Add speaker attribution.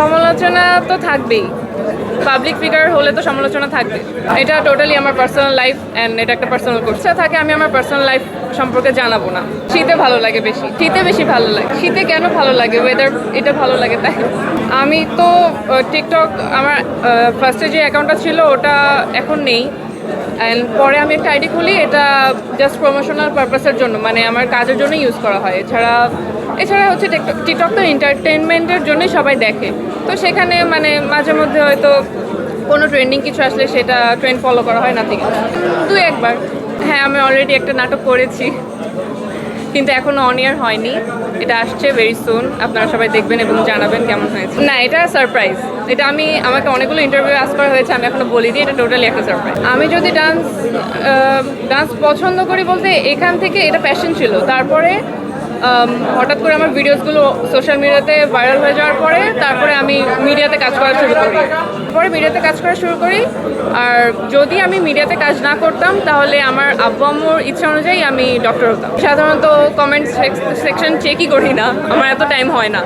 Speaker 1: সমালোচনা তো থাকবেই। পাবলিক ফিগার হলে তো সমালোচনা থাকবে। এটা টোটালি আমার পার্সোনাল লাইফ অ্যান্ড এটা একটা পার্সোনাল কোর্স থাকে আমি আমার পার্সোনাল লাইফ সম্পর্কে জানাব না। শীতে ভালো লাগে বেশি। শীতে বেশি ভালো লাগে। শীতে কেন ভালো লাগে? ওয়েদার এটা ভালো লাগে তাই। আমি তো টিকটক আমার ফার্স্টে যে অ্যাকাউন্টটা ছিল ওটা এখন নেই। অ্যান্ড পরে আমি একটা আইডি খুলি, এটা জাস্ট প্রমোশনাল পারপাসের জন্য মানে আমার কাজের জন্য ইউজ করা হয়। এছাড়া এছাড়া হচ্ছে টিকটক তো এন্টারটেনমেন্টের জন্যই সবাই দেখে। তো সেখানে মানে মাঝে মধ্যে হয়তো কোনো ট্রেন্ডিং কিছু আসলে সেটা ট্রেন্ড ফলো করা হয় না থেকে দু একবার। হ্যাঁ আমি অলরেডি একটা নাটক করেছি। কিন্তু এখনও অন ইয়ার হয়নি। এটা আসছে ভেরি সুন আপনারা সবাই দেখবেন এবং জানাবেন কেমন হয়েছে। না, এটা সারপ্রাইজ এটা আমি, আমাকে অনেকগুলো ইন্টারভিউ আস করা হয়েছে, আমি এখনও বলিনি, এটা টোটালি একটা সারপ্রাইজ আমি যদি ডান্স ডান্স পছন্দ করি বলতে এখান থেকে এটা প্যাশন ছিল। তারপরে হঠাৎ করে আমার ভিডিওসগুলো সোশ্যাল মিডিয়াতে ভাইরাল হয়ে যাওয়ার পরে তারপরে আমি মিডিয়াতে কাজ করা শুরু করি। পরে মিডিয়াতে কাজ করা শুরু করি। আর যদি আমি মিডিয়াতে কাজ না করতাম, তাহলে আমার আব্বু আম্মুর ইচ্ছা অনুযায়ী আমি ডক্টর হতাম। সাধারণত কমেন্ট সেকশন চেকই করি না। আমার এত টাইম হয় না।